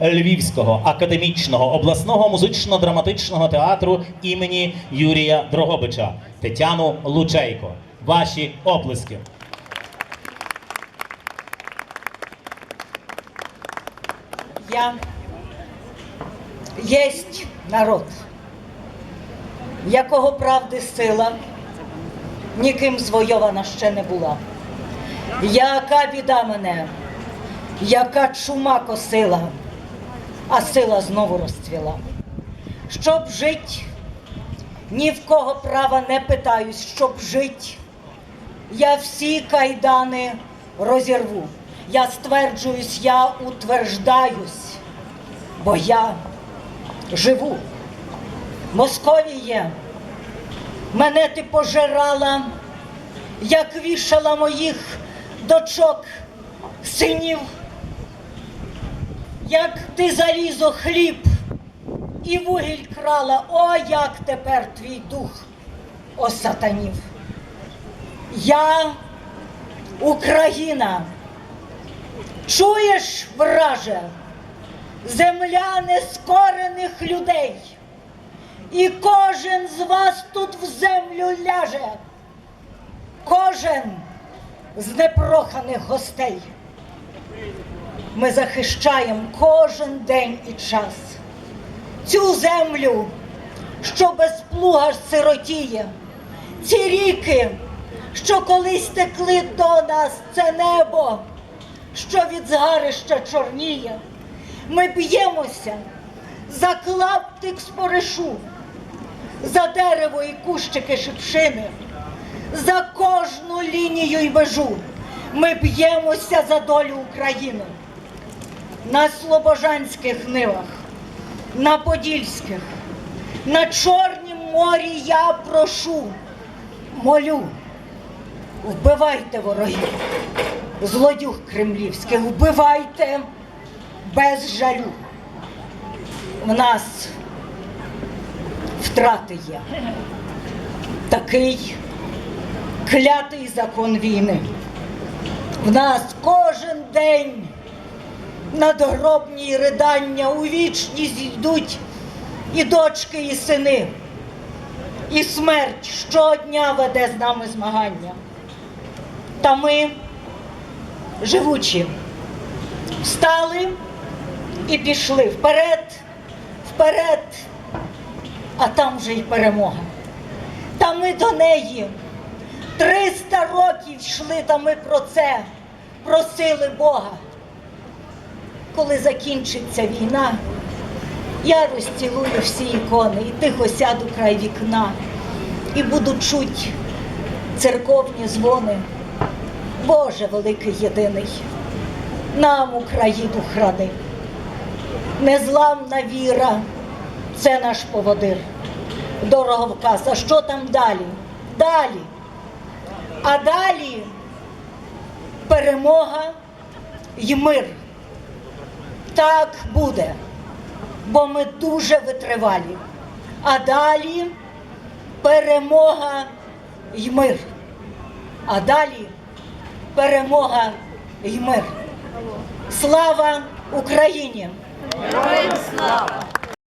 Львівського академічного обласного музично-драматичного театру імені Юрія Дрогобича Тетяну Лучейко. Ваші оплески. Я єсть народ, якого правди сила ніким звойована ще не була. Яка біда мене, яка чума косила, а сила знову розцвіла. Щоб жить, ні в кого права не питаюсь, щоб жить, я всі кайдани розірву. Я стверджуюсь, я утверждаюсь, бо я живу. Московіє, мене ти пожирала, як вішала моїх дочок, синів, як ти залізо хліб і вугіль крала, о, як тепер твій дух осатанів. Я Україна. Чуєш, враже, земля нескорених людей, і кожен з вас тут в землю ляже, кожен з непроханих гостей. Ми захищаємо кожен день і час цю землю, що без плуга сиротіє, ці ріки, що колись текли до нас, це небо що від згарища чорніє. Ми б'ємося за клаптик споришу, за дерево і кущики шипшини, за кожну лінію й межу. Ми б'ємося за долю України. На Слобожанських нивах, на Подільських, на Чорнім морі я прошу, молю, вбивайте ворогів злодюг кремлівських, вбивайте без жалю. В нас втрати є. Такий клятий закон війни. В нас кожен день надгробні ридання у вічність йдуть і дочки, і сини. І смерть щодня веде з нами змагання. Та ми живучі. Встали і пішли вперед, вперед, а там вже й перемога. Та ми до неї 300 років йшли, та ми про це просили Бога. Коли закінчиться війна, я розцілую всі ікони і тихо сяду край вікна і буду чуть церковні дзвони. Боже великий єдиний, нам Україну храни. Незламна віра це наш поводир. Дороговказ. А що там далі? Далі. А далі перемога й мир. Так буде, бо ми дуже витривалі. А далі перемога й мир. А далі перемога й мир. Слава Україні! Героям слава!